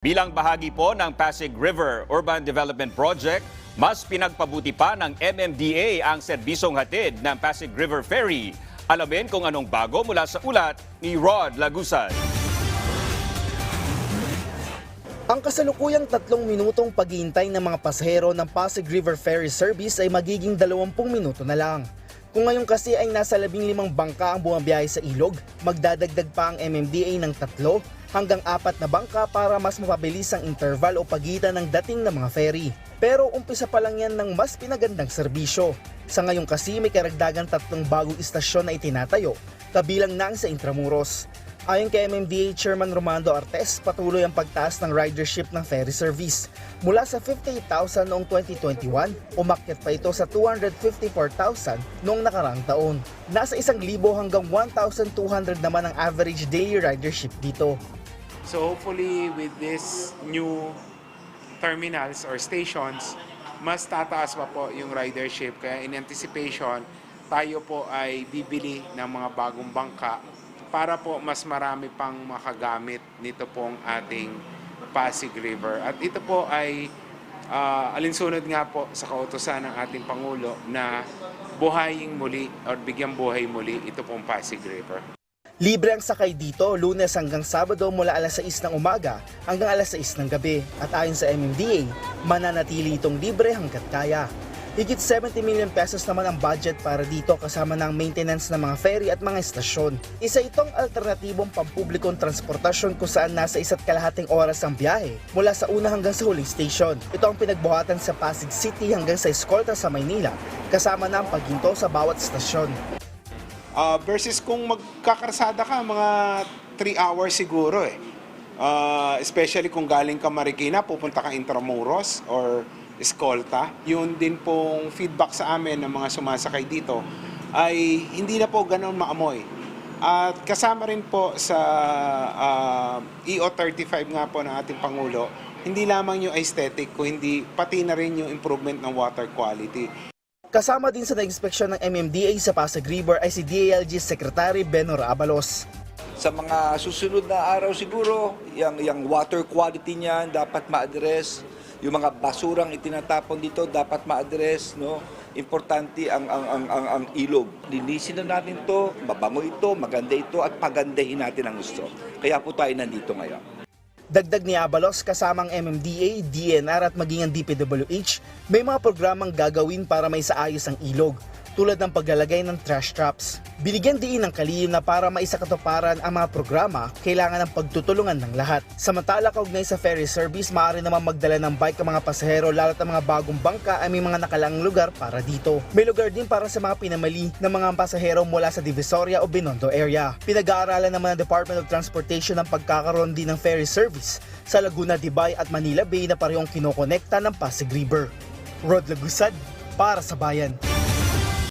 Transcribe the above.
Bilang bahagi po ng Pasig River Urban Development Project, mas pinagpabuti pa ng MMDA ang serbisyong hatid ng Pasig River Ferry. Alamin kung anong bago mula sa ulat ni Rod Lagusan. Ang kasalukuyang tatlong minutong paghihintay ng mga pasahero ng Pasig River Ferry Service ay magiging 20 minuto na lang. Kung ngayon kasi ay nasa 15 bangka ang bumabiyahe sa ilog, magdadagdag pa ang MMDA ng tatlo hanggang apat na bangka para mas mapabilis ang interval o pagitan ng dating ng mga ferry. Pero umpisa pa lang yan ng mas pinagandang serbisyo. Sa ngayon kasi may karagdagan tatlong bagong istasyon na itinatayo, kabilang na ang sa Intramuros. Ayon kay MMDA Chairman Romando Artes, patuloy ang pagtaas ng ridership ng ferry service. Mula sa 58,000 noong 2021, umakyat pa ito sa 254,000 noong nakaraang taon. Nasa 1,000 hanggang 1,200 naman ang average daily ridership dito. So hopefully with this new terminals or stations, mas tataas pa po yung ridership. Kaya in anticipation, tayo po ay bibili ng mga bagong bangka para po mas marami pang makagamit nito pong ating Pasig River. At ito po ay ah, alinsunod nga po sa kautosan ng ating Pangulo na buhayin muli or bigyang buhay muli ito pong Pasig River. Libre ang sakay dito lunes hanggang Sabado mula alas 6 ng umaga hanggang alas 6 ng gabi. At ayon sa MMDA, mananatili itong libre hanggat kaya. Higit 70 million pesos naman ang budget para dito kasama ng maintenance ng mga ferry at mga estasyon. Isa itong alternatibong pampublikong transportasyon kung saan nasa isa't kalahating oras ang biyahe mula sa una hanggang sa huling station. Ito ang pinagbuhatan sa Pasig City hanggang sa Escolta sa Maynila kasama na ang paghinto sa bawat estasyon. Ah, versus kung magkakarsada ka, mga 3 hours siguro eh. Ah, especially kung galing ka Marikina, pupunta ka Intramuros or Escolta. Yun din pong feedback sa amin ng mga sumasakay dito ay hindi na po ganun maamoy. At kasama rin po sa ah, EO35 nga po ng ating Pangulo, hindi lamang yung aesthetic, kundi pati na rin yung improvement ng water quality. Kasama din sa na-inspeksyon ng MMDA sa Pasig River ay si DALG Secretary Benor Abalos. sa mga susunod na araw siguro, yung, yung water quality niyan dapat ma-address. Yung mga basurang itinatapon dito dapat ma-address, no? Importante ang ang ang ang, ang ilog. Linisin na natin 'to, mabango ito, maganda ito at pagandahin natin ang gusto. Kaya po tayo nandito ngayon. Dagdag ni Abalos kasamang MMDA, DNR at maging ang DPWH, may mga programang gagawin para may saayos ang ilog tulad ng paglalagay ng trash traps. Binigyan diin ng kalihim na para maisakatuparan ang mga programa, kailangan ng pagtutulungan ng lahat. Samantala kaugnay sa ferry service, maaari naman magdala ng bike ang mga pasahero lalo't ang mga bagong bangka ay may mga nakalang lugar para dito. May lugar din para sa mga pinamali ng mga pasahero mula sa Divisoria o Binondo area. Pinag-aaralan naman ng Department of Transportation ang pagkakaroon din ng ferry service sa Laguna, Dibay at Manila Bay na parehong kinokonekta ng Pasig River. Rod Lagusad, para sa bayan.